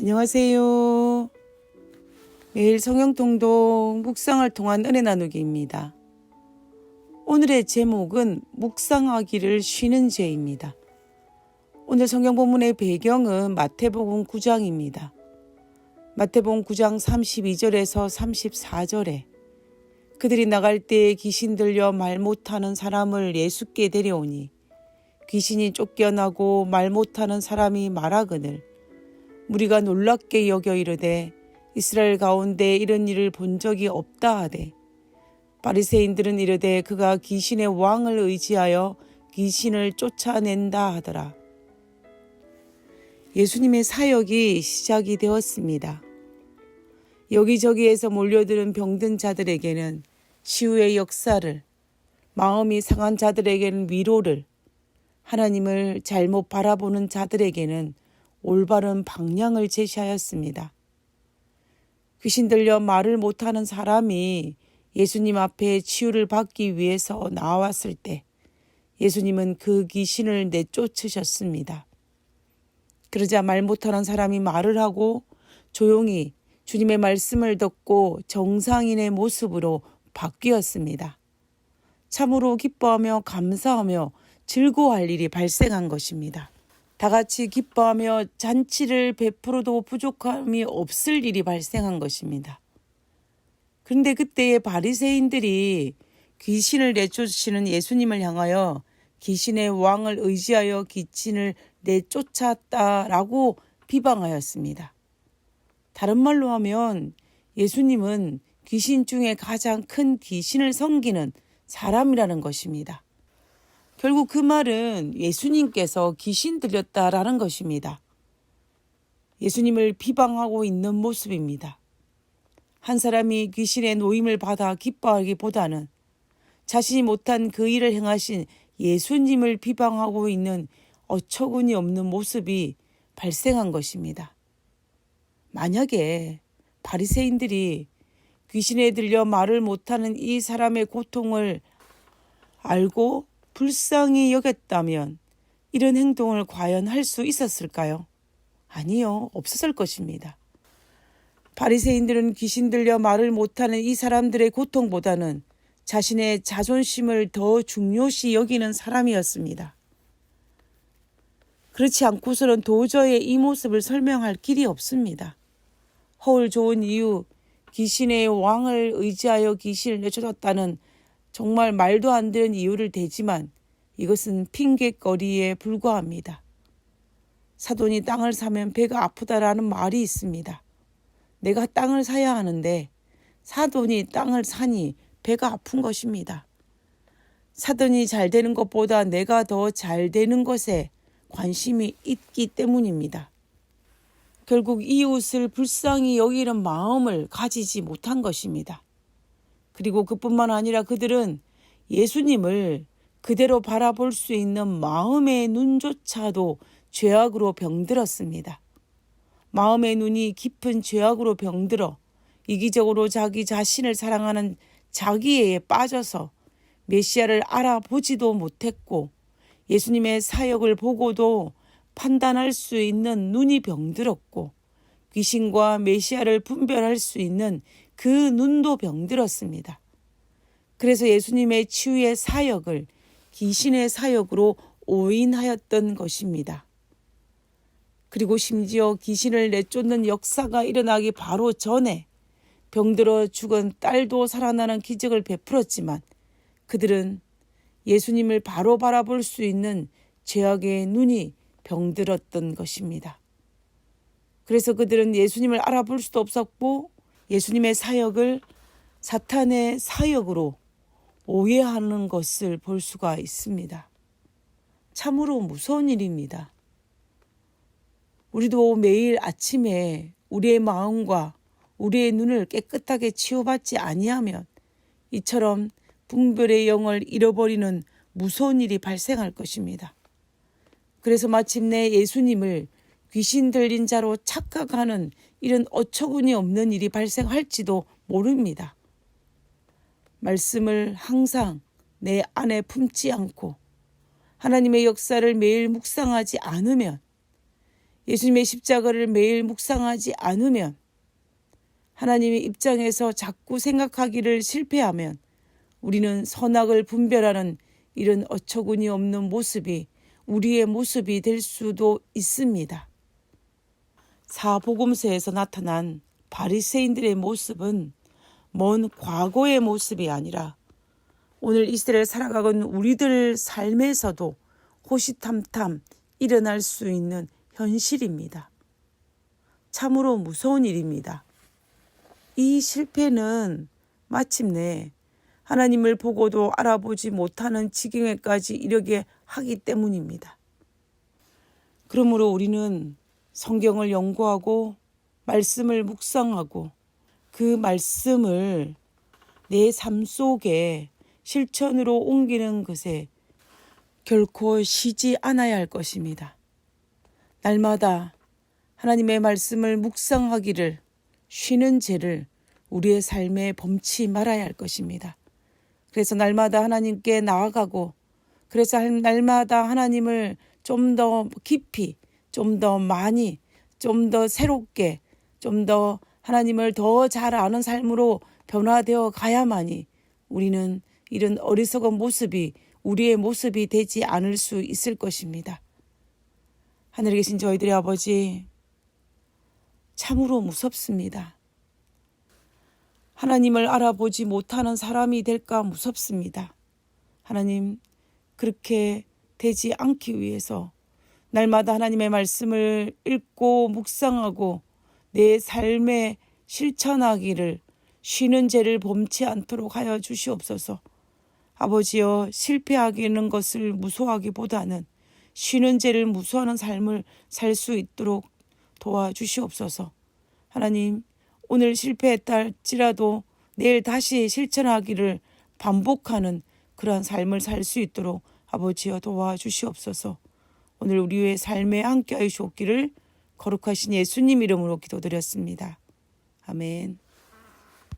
안녕하세요. 매일 성경통독 묵상을 통한 은혜 나누기입니다. 오늘의 제목은 묵상하기를 쉬는 죄입니다. 오늘 성경 본문의 배경은 마태복음 9장입니다. 마태복음 9장 32절에서 34절에 그들이 나갈 때에 귀신 들려 말 못하는 사람을 예수께 데려오니 귀신이 쫓겨나고 말 못하는 사람이 말하거늘 무리가 놀랍게 여겨 이르되 이스라엘 가운데 이런 일을 본 적이 없다 하되 바리새인들은 이르되 그가 귀신의 왕을 의지하여 귀신을 쫓아낸다 하더라. 예수님의 사역이 시작이 되었습니다. 여기저기에서 몰려드는 병든 자들에게는 치유의 역사를, 마음이 상한 자들에게는 위로를, 하나님을 잘못 바라보는 자들에게는 올바른 방향을 제시하였습니다. 귀신 들려 말을 못하는 사람이 예수님 앞에 치유를 받기 위해서 나왔을 때 예수님은 그 귀신을 내쫓으셨습니다. 그러자 말 못하는 사람이 말을 하고 조용히 주님의 말씀을 듣고 정상인의 모습으로 바뀌었습니다. 참으로 기뻐하며 감사하며 즐거워할 일이 발생한 것입니다. 다 같이 기뻐하며 잔치를 베풀어도 부족함이 없을 일이 발생한 것입니다. 그런데 그때의 바리새인들이 귀신을 내쫓으시는 예수님을 향하여 귀신의 왕을 의지하여 귀신을 내쫓았다라고 비방하였습니다. 다른 말로 하면 예수님은 귀신 중에 가장 큰 귀신을 섬기는 사람이라는 것입니다. 결국 그 말은 예수님께서 귀신 들렸다라는 것입니다. 예수님을 비방하고 있는 모습입니다. 한 사람이 귀신의 노임을 받아 기뻐하기보다는 자신이 못한 그 일을 행하신 예수님을 비방하고 있는 어처구니 없는 모습이 발생한 것입니다. 만약에 바리새인들이 귀신에 들려 말을 못하는 이 사람의 고통을 알고 불쌍히 여겼다면 이런 행동을 과연 할 수 있었을까요? 아니요, 없었을 것입니다. 바리새인들은 귀신 들려 말을 못하는 이 사람들의 고통보다는 자신의 자존심을 더 중요시 여기는 사람이었습니다. 그렇지 않고서는 도저히 이 모습을 설명할 길이 없습니다. 허울 좋은 이유, 귀신의 왕을 의지하여 귀신을 내쫓았다는 정말 말도 안 되는 이유를 대지만 이것은 핑계거리에 불과합니다. 사돈이 땅을 사면 배가 아프다라는 말이 있습니다. 내가 땅을 사야 하는데 사돈이 땅을 사니 배가 아픈 것입니다. 사돈이 잘 되는 것보다 내가 더 잘 되는 것에 관심이 있기 때문입니다. 결국 이웃을 불쌍히 여기는 마음을 가지지 못한 것입니다. 그리고 그뿐만 아니라 그들은 예수님을 그대로 바라볼 수 있는 마음의 눈조차도 죄악으로 병들었습니다. 마음의 눈이 깊은 죄악으로 병들어 이기적으로 자기 자신을 사랑하는 자기애에 빠져서 메시아를 알아보지도 못했고 예수님의 사역을 보고도 판단할 수 있는 눈이 병들었고 귀신과 메시아를 분별할 수 있는 그 눈도 병들었습니다. 그래서 예수님의 치유의 사역을 귀신의 사역으로 오인하였던 것입니다. 그리고 심지어 귀신을 내쫓는 역사가 일어나기 바로 전에 병들어 죽은 딸도 살아나는 기적을 베풀었지만 그들은 예수님을 바로 바라볼 수 있는 죄악의 눈이 병들었던 것입니다. 그래서 그들은 예수님을 알아볼 수도 없었고 예수님의 사역을 사탄의 사역으로 오해하는 것을 볼 수가 있습니다. 참으로 무서운 일입니다. 우리도 매일 아침에 우리의 마음과 우리의 눈을 깨끗하게 치유받지 아니하면 이처럼 분별의 영을 잃어버리는 무서운 일이 발생할 것입니다. 그래서 마침내 예수님을 귀신 들린 자로 착각하는 이런 어처구니 없는 일이 발생할지도 모릅니다. 말씀을 항상 내 안에 품지 않고 하나님의 역사를 매일 묵상하지 않으면 예수님의 십자가를 매일 묵상하지 않으면 하나님의 입장에서 자꾸 생각하기를 실패하면 우리는 선악을 분별하는 이런 어처구니 없는 모습이 우리의 모습이 될 수도 있습니다. 사복음서에서 나타난 바리새인들의 모습은 먼 과거의 모습이 아니라 오늘 이스라엘 살아가는 우리들 삶에서도 호시탐탐 일어날 수 있는 현실입니다. 참으로 무서운 일입니다. 이 실패는 마침내 하나님을 보고도 알아보지 못하는 지경에까지 이르게 하기 때문입니다. 그러므로 우리는 성경을 연구하고 말씀을 묵상하고 그 말씀을 내 삶 속에 실천으로 옮기는 것에 결코 쉬지 않아야 할 것입니다. 날마다 하나님의 말씀을 묵상하기를 쉬는 죄를 우리의 삶에 범치 말아야 할 것입니다. 그래서 날마다 하나님께 나아가고 그래서 날마다 하나님을 좀 더 깊이 좀 더 많이 좀 더 새롭게 좀 더 하나님을 더 잘 아는 삶으로 변화되어 가야만이 우리는 이런 어리석은 모습이 우리의 모습이 되지 않을 수 있을 것입니다. 하늘에 계신 저희들의 아버지, 참으로 무섭습니다. 하나님을 알아보지 못하는 사람이 될까 무섭습니다. 하나님, 그렇게 되지 않기 위해서 날마다 하나님의 말씀을 읽고 묵상하고 내 삶에 실천하기를 쉬는 죄를 범치 않도록 하여 주시옵소서. 아버지여 실패하기는 것을 무서워하기보다는 쉬는 죄를 무서워하는 삶을 살 수 있도록 도와주시옵소서. 하나님, 오늘 실패했다 할지라도 내일 다시 실천하기를 반복하는 그러한 삶을 살 수 있도록 아버지여 도와주시옵소서. 오늘 우리의 삶에 함께하여 주옵기를 거룩하신 예수님 이름으로 기도드렸습니다. 아멘.